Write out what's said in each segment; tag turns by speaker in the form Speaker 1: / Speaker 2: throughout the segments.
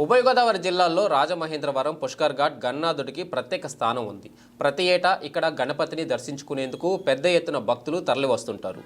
Speaker 1: ఉభయ గోదావరి జిల్లాల్లో రాజమహేంద్రవరం పుష్కర్ ఘాట్ గన్నాథుడికి ప్రత్యేక స్థానం ఉంది. ప్రతి ఏటా ఇక్కడ గణపతిని దర్శించుకునేందుకు పెద్ద ఎత్తున భక్తులు తరలివస్తుంటారు.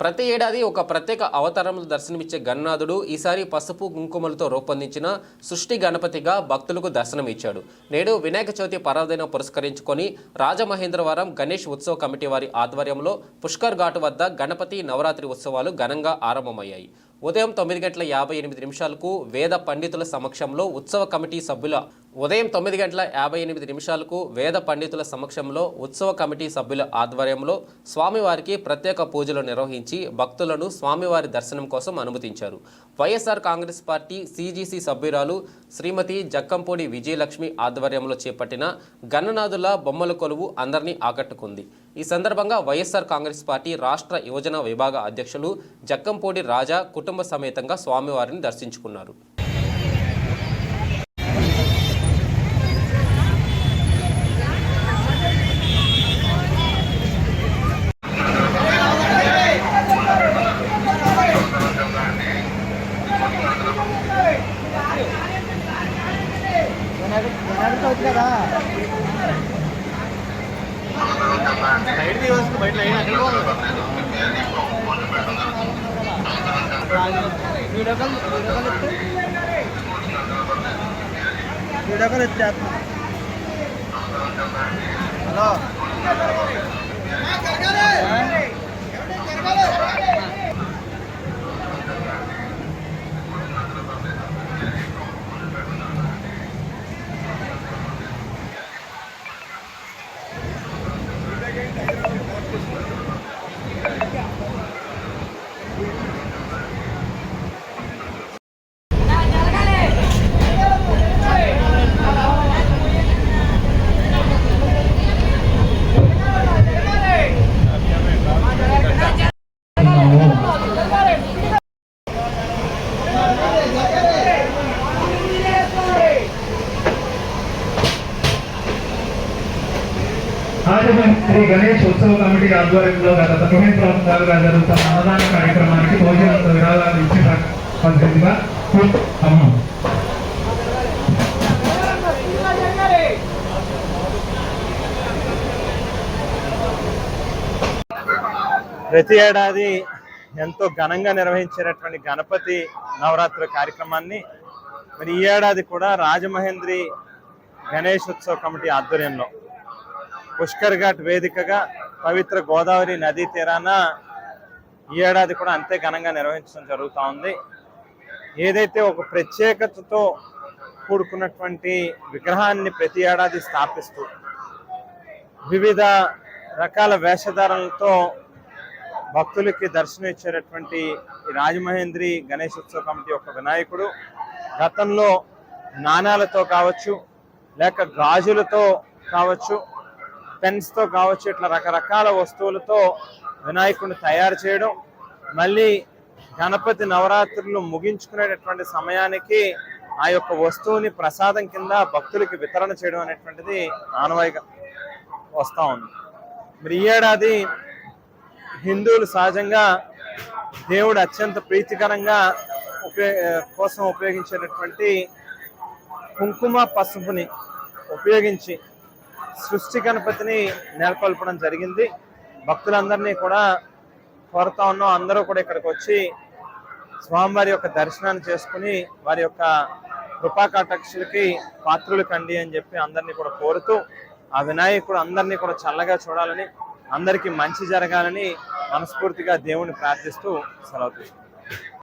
Speaker 1: ప్రతి ఏడాది ఒక ప్రత్యేక అవతారంలో దర్శనమిచ్చే గన్నాథుడు ఈసారి పసుపు కుంకుమలతో రూపొందించిన సృష్టి గణపతిగా భక్తులకు దర్శనమిచ్చాడు. నేడు వినాయక చవితి పర్వదినం పురస్కరించుకొని రాజమహేంద్రవరం గణేష్ ఉత్సవ కమిటీ వారి ఆధ్వర్యంలో పుష్కర్ ఘాట్ వద్ద గణపతి నవరాత్రి ఉత్సవాలు ఘనంగా ఆరంభమయ్యాయి. ఉదయం తొమ్మిది గంటల యాభై ఎనిమిది నిమిషాలకు వేద పండితుల సమక్షంలో ఉత్సవ కమిటీ సభ్యుల ఉదయం తొమ్మిది గంటల యాభై ఎనిమిది నిమిషాలకు వేద పండితుల సమక్షంలో ఉత్సవ కమిటీ సభ్యుల ఆధ్వర్యంలో స్వామివారికి ప్రత్యేక పూజలు నిర్వహించి భక్తులను స్వామివారి దర్శనం కోసం అనుమతించారు. వైఎస్ఆర్ కాంగ్రెస్ పార్టీ సీజీసీ సభ్యురాలు శ్రీమతి జక్కంపూడి విజయలక్ష్మి ఆధ్వర్యంలో చేపట్టిన గన్ననాథుల బొమ్మల కొలువు అందరినీ ఆకట్టుకుంది. ఈ సందర్భంగా వైఎస్ఆర్ కాంగ్రెస్ పార్టీ రాష్ట్ర యువజన విభాగ అధ్యక్షులు జక్కంపూడి రాజా కుటుంబ సమేతంగా స్వామివారిని దర్శించుకున్నారు.
Speaker 2: Video call video call video call ఎత్తేస్తున్నా hello.
Speaker 3: Shri Ganesh ఉత్సవ కమిటీ ఆధ్వర్యంలో గత తొమ్మిది సంవత్సరాలుగా జరుగుతున్న అన్నదాన కార్యక్రమానికి భోజనంతో విరాళాలు ఇచ్చిన పద్ధతిగా అమ్మ
Speaker 2: ప్రతి ఏడాది ఎంతో ఘనంగా నిర్వహించేటటువంటి గణపతి నవరాత్రి కార్యక్రమాన్ని మరి ఈ ఏడాది కూడా రాజమహేంద్రి గణేష్ ఉత్సవ కమిటీ ఆధ్వర్యంలో పుష్కర్ ఘాట్ వేదికగా పవిత్ర గోదావరి నదీ తీరాన ఈ ఏడాది కూడా అంతే ఘనంగా నిర్వహించడం జరుగుతూ ఉంది. ఏదైతే ఒక ప్రత్యేకతతో కూడుకున్నటువంటి విగ్రహాన్ని ప్రతి ఏడాది స్థాపిస్తూ వివిధ రకాల వేషధారణలతో భక్తులకి దర్శనం ఇచ్చేటటువంటి రాజమహేంద్రి గణేశోత్సవ కమిటీ యొక్క వినాయకుడు గతంలో నాణాలతో కావచ్చు లేక గాజులతో కావచ్చు పెన్స్తో కావచ్చు ఇట్లా రకరకాల వస్తువులతో వినాయకుడిని తయారు చేయడం మళ్ళీ గణపతి నవరాత్రులు ముగించుకునేటటువంటి సమయానికి ఆ యొక్క వస్తువుని ప్రసాదం కింద భక్తులకి వితరణ చేయడం అనేటువంటిది ఆనవాయిగా వస్తూ ఉంది. మరి ఈ ఏడాది హిందువులు సహజంగా దేవుడు అత్యంత ప్రీతికరంగా ఉపయోగ కోసం ఉపయోగించేటటువంటి కుంకుమ పసుపుని ఉపయోగించి సృష్టి గణపతిని నెలకొల్పడం జరిగింది. భక్తులందరినీ కూడా కోరుతా ఉన్నాం. అందరూ కూడా ఇక్కడికి వచ్చి స్వామివారి యొక్క దర్శనాన్ని చేసుకుని వారి యొక్క కృపాకటాక్షులకి పాత్రులు కండి అని చెప్పి అందరినీ కూడా కోరుతూ ఆ వినాయకుడు అందరినీ కూడా చల్లగా చూడాలని అందరికీ మంచి జరగాలని మనస్ఫూర్తిగా దేవుని ప్రార్థిస్తూ సెలవు తీసుకుంటాం